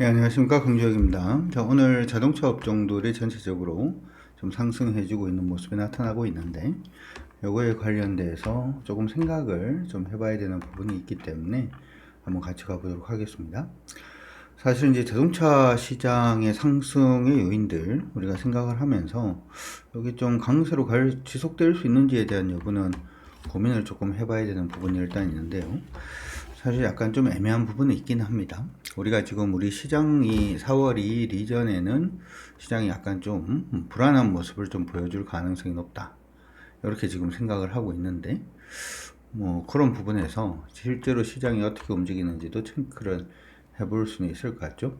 네, 안녕하십니까. 강주혁입니다. 자, 오늘 자동차 업종들이 전체적으로 좀 상승해주고 있는 모습이 나타나고 있는데, 요거에 관련돼서 조금 생각을 좀 해봐야 되는 부분이 있기 때문에 한번 같이 가보도록 하겠습니다. 사실 이제 자동차 시장의 상승의 요인들 우리가 생각을 하면서 여기 좀 강세로 갈, 지속될 수 있는지에 대한 여부는 고민을 조금 해봐야 되는 부분이 일단 있는데요. 사실 약간 좀 애매한 부분이 있긴 합니다. 우리가 지금 우리 시장이 4월 2일 이전에는 시장이 약간 좀 불안한 모습을 좀 보여줄 가능성이 높다. 이렇게 지금 생각을 하고 있는데, 뭐 그런 부분에서 실제로 시장이 어떻게 움직이는지도 체크를 해볼 수는 있을 것 같죠.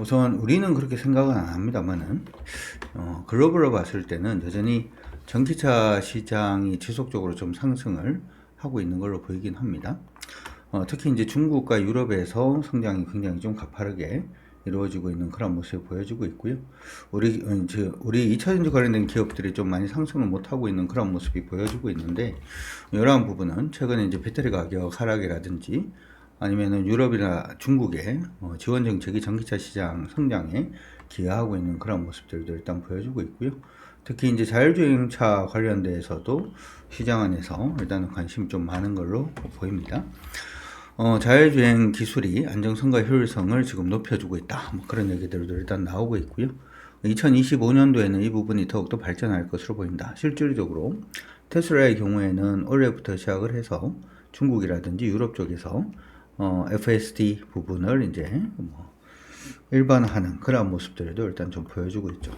우선 우리는 그렇게 생각은 안 합니다만은, 어, 글로벌로 봤을 때는 여전히 전기차 시장이 지속적으로 좀 상승을 하고 있는 걸로 보이긴 합니다. 어, 특히 이제 중국과 유럽에서 성장이 굉장히 좀 가파르게 이루어지고 있는 그런 모습을 보여주고 있고요. 우리, 어, 우리 2차 전지 관련된 기업들이 좀 많이 상승을 못 하고 있는 그런 모습이 보여지고 있는데, 이러한 부분은 최근에 이제 배터리 가격 하락이라든지 아니면은 유럽이나 중국의 어, 지원 정책이 전기차 시장 성장에 기여하고 있는 그런 모습들도 일단 보여주고 있고요. 특히 이제 자율주행차 관련돼서도 시장 안에서 일단은 관심이 좀 많은 걸로 보입니다. 어, 자율주행 기술이 안정성과 효율성을 지금 높여주고 있다. 뭐 그런 얘기들도 일단 나오고 있고요. 2025년도에는 이 부분이 더욱더 발전할 것으로 보인다. 실질적으로 테슬라의 경우에는 올해부터 시작을 해서 중국이라든지 유럽 쪽에서 어, FSD 부분을 이제 뭐 일반화하는 그런 모습들도 일단 좀 보여주고 있죠.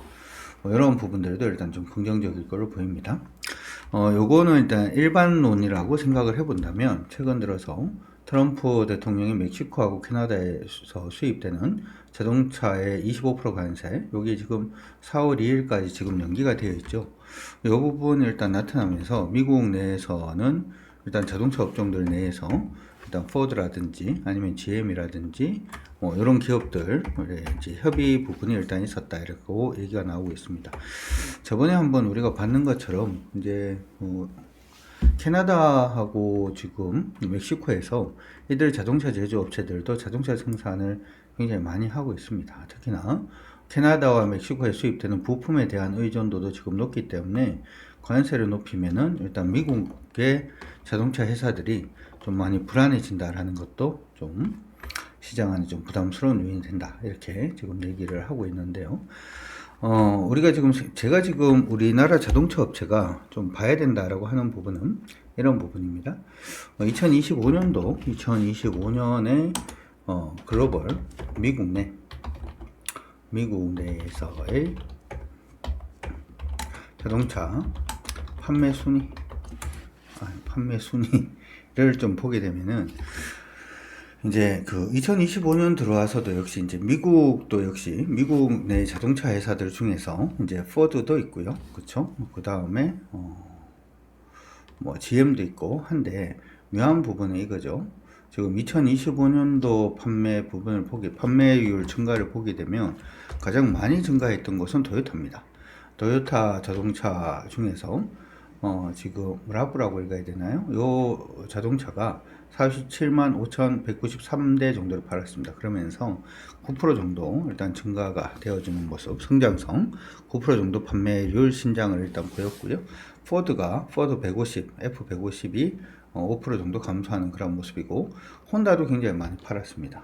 뭐 이런 부분들도 일단 좀 긍정적일 걸로 보입니다. 어, 요거는 일단 일반론이라고 생각을 해본다면 최근 들어서 트럼프 대통령이 멕시코하고 캐나다에서 수입되는 자동차의 25% 관세, 여기 지금 4월 2일까지 지금 연기가 되어 있죠. 이 부분 일단 나타나면서 미국 내에서는 일단 자동차 업종들 내에서 일단 포드라든지 아니면 GM이라든지 뭐 이런 기업들 이제 협의 부분이 일단 있었다 이렇게 얘기가 나오고 있습니다. 저번에 한번 우리가 봤는 것처럼 이제 뭐 캐나다하고 지금 멕시코에서 이들 자동차 제조업체들도 자동차 생산을 굉장히 많이 하고 있습니다. 특히나 캐나다와 멕시코에 수입되는 부품에 대한 의존도도 지금 높기 때문에 관세를 높이면은 일단 미국의 자동차 회사들이 좀 많이 불안해진다라는 것도 좀 시장 안에 좀 부담스러운 요인이 된다. 이렇게 지금 얘기를 하고 있는데요. 어, 우리가 지금, 제가 지금 우리나라 자동차 업체가 좀 봐야 된다라고 하는 부분은 이런 부분입니다. 어, 2025년도, 2025년에 어, 글로벌, 미국 내, 미국 내에서의 자동차 판매 순위, 아, 판매 순위를 좀 보게 되면은, 이제 그 2025년 들어와서도 역시 이제 미국도 역시 미국 내 자동차 회사들 중에서 이제 포드도 있고요. 그쵸? 그 다음에 어 뭐 GM도 있고 한데 묘한 부분은 이거죠. 지금 2025년도 판매 부분을 보게 판매율 증가를 보게 되면 가장 많이 증가했던 것은 토요타입니다. 토요타 자동차 중에서 어 지금 라브라고 읽어야 되나요? 요 자동차가 47만 5,193대 정도를 팔았습니다. 그러면서 9% 정도 일단 증가가 되어지는 모습, 성장성 9% 정도 판매율 신장을 일단 보였고요. 포드가 포드 150, F150이 5% 정도 감소하는 그런 모습이고 혼다도 굉장히 많이 팔았습니다.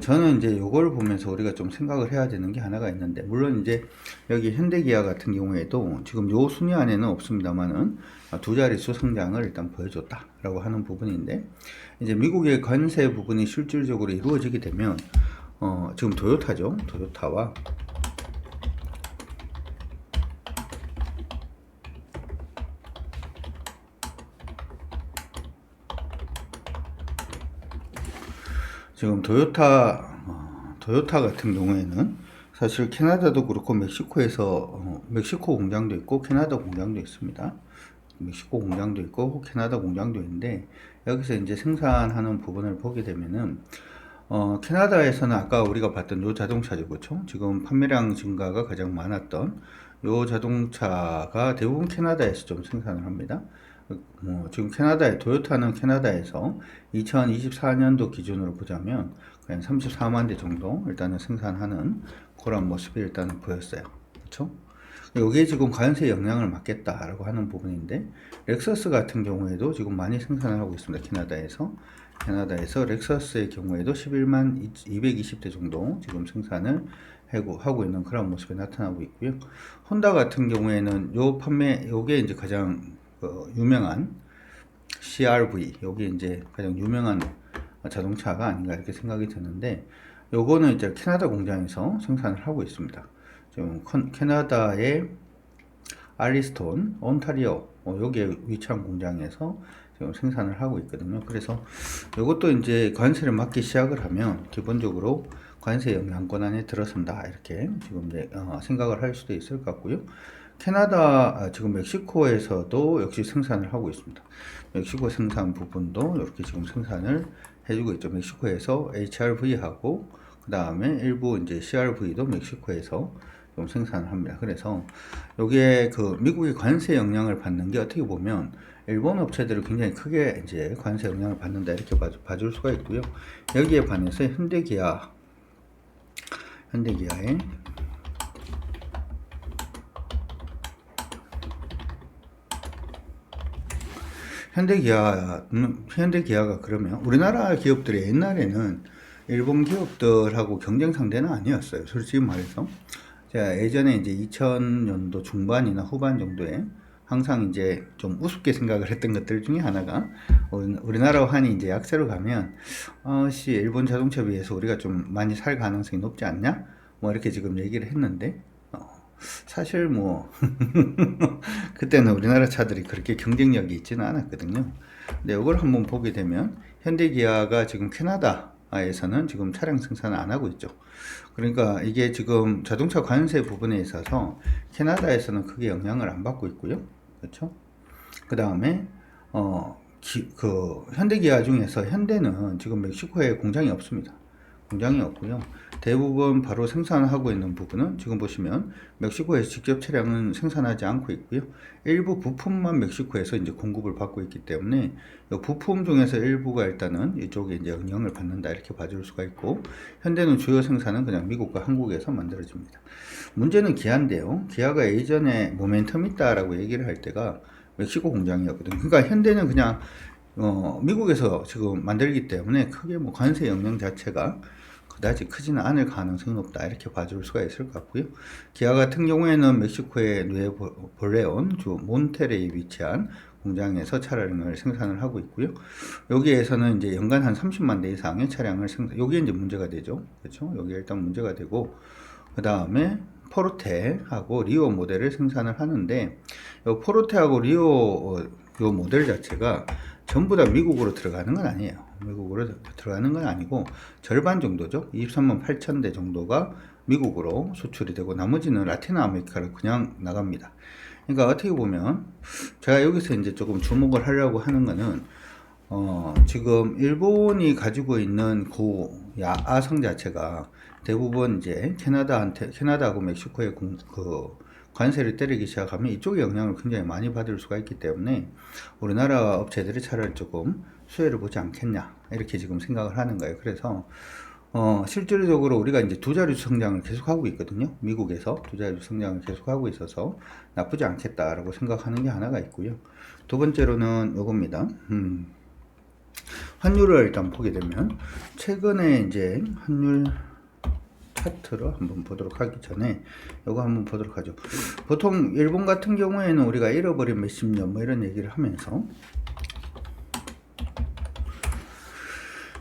저는 이제 이걸 보면서 우리가 좀 생각을 해야 되는 게 하나가 있는데 물론 이제 여기 현대기아 같은 경우에도 지금 요 순위 안에는 없습니다만은 두 자릿수 성장을 일단 보여줬다라고 하는 부분인데 이제 미국의 관세 부분이 실질적으로 이루어지게 되면 어 지금 도요타죠. 도요타와 지금 도요타 어, 도요타 같은 경우에는 사실 캐나다도 그렇고 멕시코에서 어, 멕시코 공장도 있고 캐나다 공장도 있습니다. 멕시코 공장도 있고 캐나다 공장도 있는데 여기서 이제 생산하는 부분을 보게 되면은 어, 캐나다에서는 아까 우리가 봤던 요 자동차죠, 그렇죠? 지금 판매량 증가가 가장 많았던 요 자동차가 대부분 캐나다에서 좀 생산을 합니다. 뭐 지금 캐나다에 도요타는 캐나다에서 2024년도 기준으로 보자면 그냥 34만 대 정도 일단은 생산하는 그런 모습이 일단은 보였어요. 그렇죠? 여기에 지금 관세 영향을 받겠다라고 하는 부분인데 렉서스 같은 경우에도 지금 많이 생산을 하고 있습니다. 캐나다에서 캐나다에서 렉서스의 경우에도 11만 220대 정도 지금 생산을 하고 있는 그런 모습이 나타나고 있고요. 혼다 같은 경우에는 요 판매 요게 이제 가장 어, 유명한 CRV 여기 이제 가장 유명한 자동차가 아닌가 이렇게 생각이 드는데 요거는 이제 캐나다 공장에서 생산을 하고 있습니다. 지금 컨- 캐나다의 알리스톤, 온타리오 어, 여기에 위치한 공장에서 지금 생산을 하고 있거든요. 그래서 이것도 이제 관세를 맞기 시작을 하면 기본적으로 관세 영향권 안에 들어선다 이렇게 지금 이제 어, 생각을 할 수도 있을 것 같고요. 캐나다 아, 지금 멕시코에서도 역시 생산을 하고 있습니다. 멕시코 생산 부분도 이렇게 지금 생산을 해주고 있죠. 멕시코에서 HRV하고 그 다음에 일부 이제 CRV도 멕시코에서 좀 생산을 합니다. 그래서 여기에 그 미국의 관세 영향을 받는 게 어떻게 보면 일본 업체들을 굉장히 크게 이제 관세 영향을 받는다 이렇게 봐- 봐줄 수가 있고요. 여기에 반해서 현대기아, 현대기아의 현대기아, 음, 현대기아가 그러면 우리나라 기업들이 옛날에는 일본 기업들하고 경쟁 상대는 아니었어요. 솔직히 말해서. 제가 예전에 이제 2000년도 중반이나 후반 정도에 항상 이제 좀 우습게 생각을 했던 것들 중에 하나가 우리- 우리나라 환이 이제 약세로 가면 어씨 일본 자동차에 비해서 우리가 좀 많이 살 가능성이 높지 않냐? 뭐 이렇게 지금 얘기를 했는데 어, 사실 뭐 그때는 우리나라 차들이 그렇게 경쟁력이 있지는 않았거든요. 근데 이걸 한번 보게 되면 현대기아가 지금 캐나다에서는 지금 차량 생산을 안 하고 있죠. 그러니까 이게 지금 자동차 관세 부분에 있어서 캐나다에서는 크게 영향을 안 받고 있고요. 그렇죠? 그 다음에 어, 기- 그 현대기아 중에서 현대는 지금 멕시코에 공장이 없습니다. 공장이 없고요. 대부분 바로 생산하고 있는 부분은 지금 보시면 멕시코에서 직접 차량은 생산하지 않고 있고요. 일부 부품만 멕시코에서 이제 공급을 받고 있기 때문에 이 부품 중에서 일부가 일단은 이쪽에 이제 영향을 받는다 이렇게 봐줄 수가 있고 현대는 주요 생산은 그냥 미국과 한국에서 만들어집니다. 문제는 기아인데요. 기아가 예전에 모멘텀 있다라고 얘기를 할 때가 멕시코 공장이었거든요. 그러니까 현대는 그냥 어, 미국에서 지금 만들기 때문에 크게 뭐 관세 영향 자체가 그다지 크지는 않을 가능성이 높다 이렇게 봐줄 수가 있을 것 같고요. 기아 같은 경우에는 멕시코의 누에볼레온 주 몬테레이 위치한 공장에서 차량을 생산을 하고 있고요. 여기에서는 이제 연간 한 30만 대 이상의 차량을 생산, 여기에 이제 문제가 되죠. 그렇죠? 여기 일단 문제가 되고, 그 다음에 포르테하고 리오 모델을 생산을 하는데, 요 포르테하고 리오 어, 요 모델 자체가 전부 다 미국으로 들어가는 건 아니에요. 미국으로 들어가는 건 아니고 절반 정도죠. 23만 8천 대 정도가 미국으로 수출이 되고 나머지는 라틴 아메리카로 그냥 나갑니다. 그러니까 어떻게 보면 제가 여기서 이제 조금 주목을 하려고 하는 거는 어, 지금 일본이 가지고 있는 그 야아성 자체가 대부분 이제 캐나다한테 캐나다하고 멕시코의 공, 그 관세를 때리기 시작하면 이쪽에 영향을 굉장히 많이 받을 수가 있기 때문에 우리나라 업체들이 차라리 조금 수혜를 보지 않겠냐 이렇게 지금 생각을 하는 거예요. 그래서 어, 실질적으로 우리가 이제 두 자릿수 성장을 계속하고 있거든요. 미국에서 두 자릿수 성장을 계속하고 있어서 나쁘지 않겠다라고 생각하는 게 하나가 있고요. 두 번째로는 요겁니다. 음, 환율을 일단 보게 되면 최근에 이제 환율 차트로 한번 보도록 하기 전에 요거 한번 보도록 하죠. 보통 일본 같은 경우에는 우리가 잃어버린 몇십 년 뭐 이런 얘기를 하면서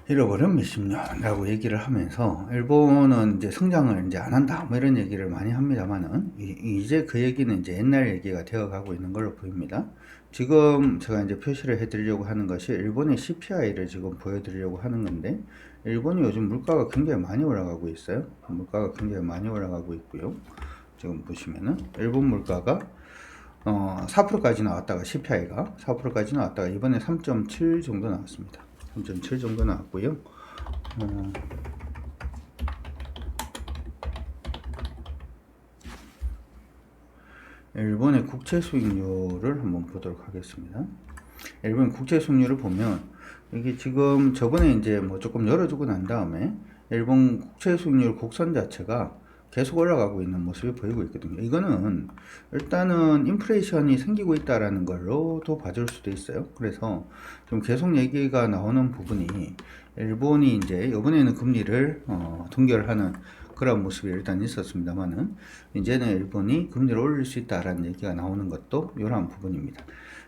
잃어버린 몇십 년이라고 얘기를 하면서 일본은 이제 성장을 이제 안 한다 뭐 이런 얘기를 많이 합니다만은 이- 이제 그 얘기는 이제 옛날 얘기가 되어 가고 있는 걸로 보입니다. 지금 제가 이제 표시를 해드리려고 하는 것이 일본의 CPI를 지금 보여드리려고 하는 건데 일본이 요즘 물가가 굉장히 많이 올라가고 있어요. 물가가 굉장히 많이 올라가고 있고요. 지금 보시면은 일본 물가가 어, 4%까지 나왔다가 CPI가 4%까지 나왔다가 이번에 3.7 정도 나왔습니다. 3.7 정도 나왔고요. 어, 일본의 국채 수익률을 한번 보도록 하겠습니다. 일본 국채 수익률을 보면 이게 지금 저번에 이제 뭐 조금 열어주고 난 다음에 일본 국채 수익률 곡선 자체가 계속 올라가고 있는 모습이 보이고 있거든요. 이거는 일단은 인플레이션이 생기고 있다라는 걸로도 봐줄 수도 있어요. 그래서 좀 계속 얘기가 나오는 부분이 일본이 이제 이번에는 금리를 어, 동결하는 그런 모습이 일단 있었습니다만은 이제는 일본이 금리를 올릴 수 있다라는 얘기가 나오는 것도 이러한 부분입니다.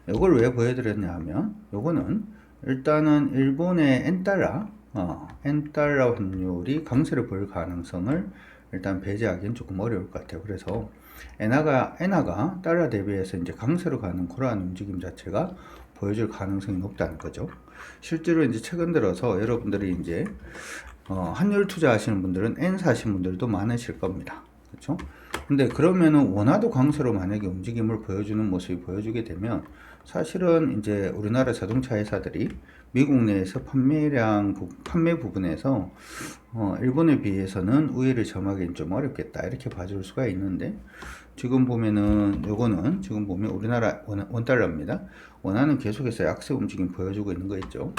이걸 왜 보여드렸냐 하면 요거는 일단은 일본의 엔달러 어, 엔달러 환율이 강세를 보일 가능성을 일단 배제하기는 조금 어려울 것 같아요. 그래서 엔화가 엔화가 달러 대비해서 이제 강세로 가는 그러한 움직임 자체가 보여줄 가능성이 높다는 거죠. 실제로 이제 최근 들어서 여러분들이 이제 어, 환율 투자하시는 분들은 엔 사신 분들도 많으실 겁니다. 그렇죠? 근데 그러면은 원화도 강세로 만약에 움직임을 보여주는 모습이 보여주게 되면 사실은 이제 우리나라 자동차 회사들이 미국 내에서 판매량 부- 판매 부분에서 어, 일본에 비해서는 우위를 점하기는 좀 어렵겠다 이렇게 봐줄 수가 있는데 지금 보면은 요거는 지금 보면 우리나라 원, 원달러입니다. 원화는 계속해서 약세 움직임 보여주고 있는 거 있죠.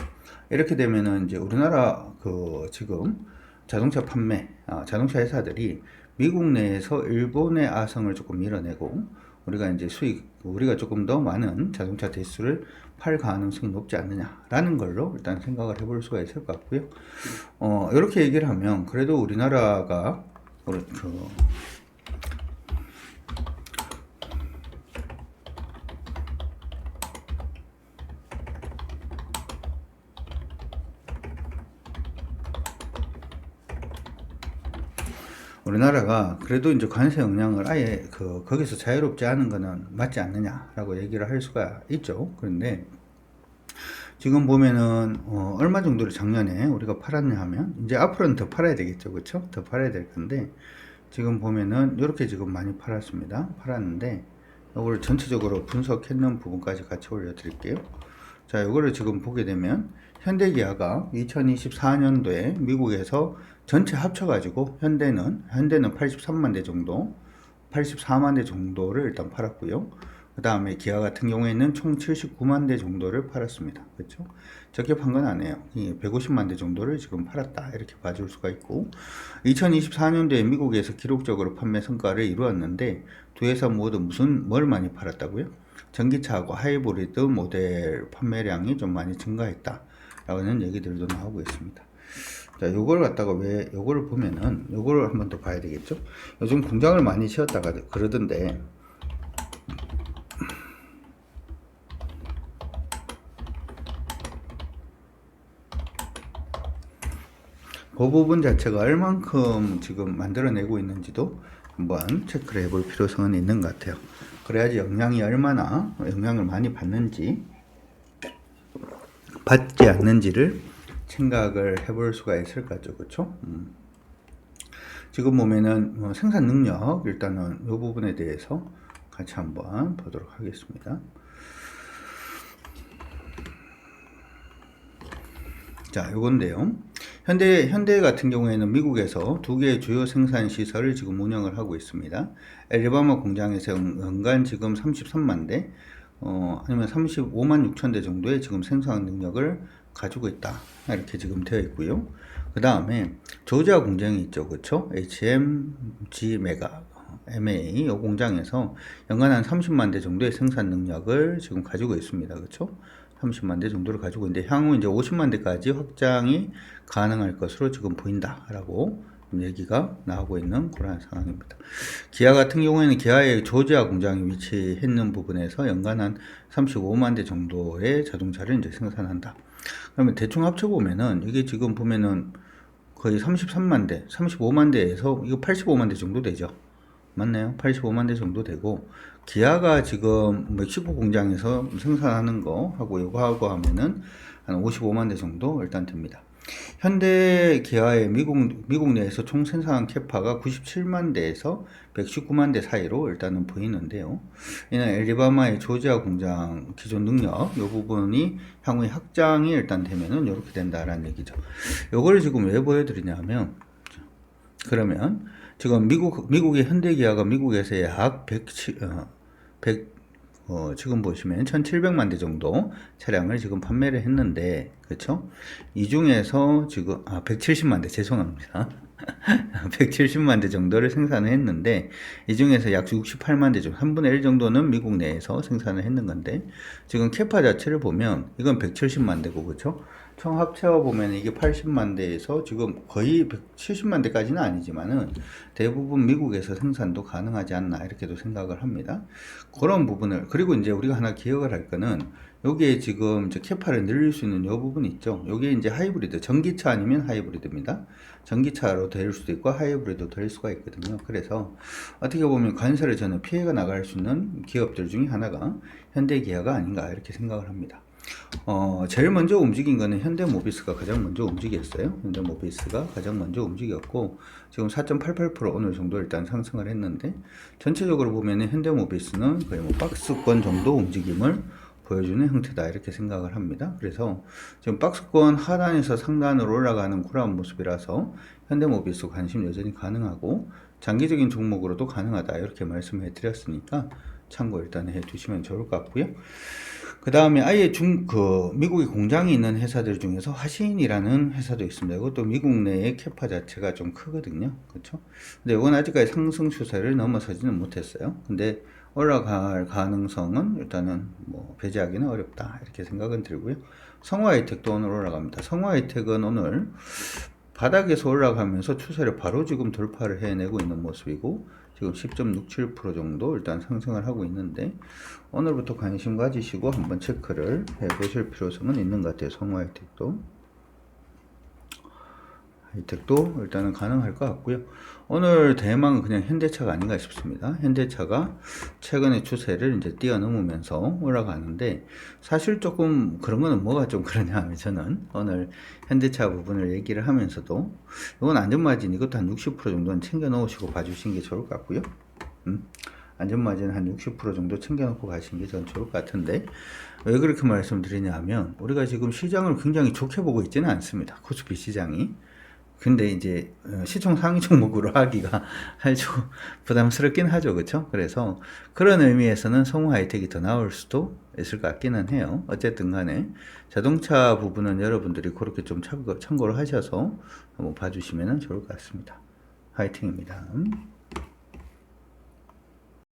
이렇게 되면은 이제 우리나라 그 지금 자동차 판매 아, 자동차 회사들이 미국 내에서 일본의 아성을 조금 밀어내고 우리가 이제 수익 우리가 조금 더 많은 자동차 대수를 팔 가능성이 높지 않느냐라는 걸로 일단 생각을 해볼 수가 있을 것 같고요. 어 이렇게 얘기를 하면 그래도 우리나라가 우리 그 우리나라가 그래도 이제 관세 영향을 아예 그 거기서 자유롭지 않은 거는 맞지 않느냐라고 얘기를 할 수가 있죠. 그런데 지금 보면은 어, 얼마 정도를 작년에 우리가 팔았냐 하면 이제 앞으로는 더 팔아야 되겠죠. 그렇죠? 더 팔아야 될 건데 지금 보면은 이렇게 지금 많이 팔았습니다. 팔았는데 이걸 전체적으로 분석했는 부분까지 같이 올려 드릴게요. 자, 이거를 지금 보게 되면 현대기아가 2024년도에 미국에서 전체 합쳐가지고 현대는 현대는 83만 대 정도, 84만 대 정도를 일단 팔았고요. 그 다음에 기아 같은 경우에는 총 79만 대 정도를 팔았습니다. 그렇죠? 적게 판 건 아니에요. 150만 대 정도를 지금 팔았다 이렇게 봐줄 수가 있고 2024년도에 미국에서 기록적으로 판매 성과를 이루었는데 두 회사 모두 무슨 뭘 많이 팔았다고요? 전기차하고 하이브리드 모델 판매량이 좀 많이 증가했다 라는 얘기들도 나오고 있습니다. 자, 요걸 갖다가 왜, 요거를 보면은, 요거를 한번 더 봐야 되겠죠? 요즘 공장을 많이 지었다가 그러던데, 그 부분 자체가 얼만큼 지금 만들어내고 있는지도 한번 체크를 해볼 필요성은 있는 것 같아요. 그래야지 영향이 얼마나 영향을 많이 받는지 받지 않는지를 생각을 해볼 수가 있을 것 같죠, 그렇죠? 음. 지금 보면은 어, 생산 능력 일단은 이 부분에 대해서 같이 한번 보도록 하겠습니다. 자, 요건데요. 현대, 현대 같은 경우에는 미국에서 두 개의 주요 생산 시설을 지금 운영을 하고 있습니다. 엘리바마 공장에서 연- 연간 지금 33만 대, 어, 아니면 35만 6천 대 정도의 지금 생산 능력을 가지고 있다. 이렇게 지금 되어 있고요. 그 다음에 조지아 공장이 있죠. 그쵸? HMG 메가, MA, 이 공장에서 연간 한 30만 대 정도의 생산 능력을 지금 가지고 있습니다. 그쵸? 30만 대 정도를 가지고 있는데 향후 이제 50만 대까지 확장이 가능할 것으로 지금 보인다라고 얘기가 나오고 있는 그러한 상황입니다. 기아 같은 경우에는 기아의 조지아 공장이 위치했는 부분에서 연간 한 35만 대 정도의 자동차를 이제 생산한다. 그러면 대충 합쳐보면은 이게 지금 보면은 거의 33만 대, 35만 대에서 이거 85만 대 정도 되죠. 맞나요? 85만 대 정도 되고 기아가 지금 멕시코 공장에서 생산하는 거 하고 이거 하고 하면은 한 55만 대 정도 일단 됩니다. 현대 기아의 미국 미국 내에서 총 생산 캐파가 97만 대에서 119만 대 사이로 일단은 보이는데요. 이는 엘리바마의 조지아 공장 기존 능력 이 부분이 향후에 확장이 일단 되면은 이렇게 된다라는 얘기죠. 요거를 지금 왜 보여드리냐면 그러면 지금 미국 미국의 현대 기아가 미국에서 약 107, 어, 100, 어, 지금 보시면 1700만 대 정도 차량을 지금 판매를 했는데, 그렇죠? 이 중에서 지금, 아, 170만 대, 죄송합니다. 170만 대 정도를 생산을 했는데, 이 중에서 약 68만 대 중, 3분의 1 정도는 미국 내에서 생산을 했는 건데, 지금 캐파 자체를 보면, 이건 170만 대고, 그렇죠? 총 합체어 보면 이게 80만 대에서 지금 거의 170만 대까지는 아니지만은 대부분 미국에서 생산도 가능하지 않나 이렇게도 생각을 합니다. 그런 부분을 그리고 이제 우리가 하나 기억을 할 거는 여기에 지금 이제 캐파를 늘릴 수 있는 이 부분 있죠. 여기 이제 하이브리드 전기차 아니면 하이브리드입니다. 전기차로 될 수도 있고 하이브리드 될 수가 있거든요. 그래서 어떻게 보면 관세를 저는 피해가 나갈 수 있는 기업들 중에 하나가 현대기아가 아닌가 이렇게 생각을 합니다. 어, 제일 먼저 움직인 거는 현대모비스가 가장 먼저 움직였어요. 현대모비스가 가장 먼저 움직였고, 지금 4.88% 어느 정도 일단 상승을 했는데, 전체적으로 보면은 현대모비스는 거의 뭐 박스권 정도 움직임을 보여주는 형태다. 이렇게 생각을 합니다. 그래서 지금 박스권 하단에서 상단으로 올라가는 그런 모습이라서 현대모비스 관심 여전히 가능하고, 장기적인 종목으로도 가능하다. 이렇게 말씀해 드렸으니까 참고 일단 해 두시면 좋을 것 같고요. 그 다음에 아예 중, 그, 미국에 공장이 있는 회사들 중에서 화신이라는 회사도 있습니다. 이것도 미국 내의 캐파 자체가 좀 크거든요. 그렇죠? 근데 이건 아직까지 상승 추세를 넘어서지는 못했어요. 근데 올라갈 가능성은 일단은 뭐 배제하기는 어렵다. 이렇게 생각은 들고요. 성화이텍도 오늘 올라갑니다. 성화이텍은 오늘 바닥에서 올라가면서 추세를 바로 지금 돌파를 해내고 있는 모습이고 지금 10.67% 정도 일단 상승을 하고 있는데 오늘부터 관심 가지시고 한번 체크를 해 보실 필요성은 있는 것 같아요. 성화 혜택도. 혜택도 일단은 가능할 것 같고요. 오늘 대망은 그냥 현대차가 아닌가 싶습니다. 현대차가 최근의 추세를 이제 뛰어넘으면서 올라가는데 사실 조금 그런 거는 뭐가 좀 그러냐 하면 저는 오늘 현대차 부분을 얘기를 하면서도 이건 안전마진 이것도 한 60% 정도는 챙겨 놓으시고 봐주신 게 좋을 것 같고요. 음. 안전마진 한 60% 정도 챙겨놓고 가시는 게 전 좋을 것 같은데 왜 그렇게 말씀드리냐 하면 우리가 지금 시장을 굉장히 좋게 보고 있지는 않습니다. 코스피 시장이. 근데 이제 어, 시총 상위 종목으로 하기가 아주 부담스럽긴 하죠. 그렇죠? 그래서 그런 의미에서는 성우 하이텍이 더 나올 수도 있을 것 같기는 해요. 어쨌든 간에 자동차 부분은 여러분들이 그렇게 좀 참고, 참고를 하셔서 한번 봐주시면 좋을 것 같습니다. 화이팅입니다.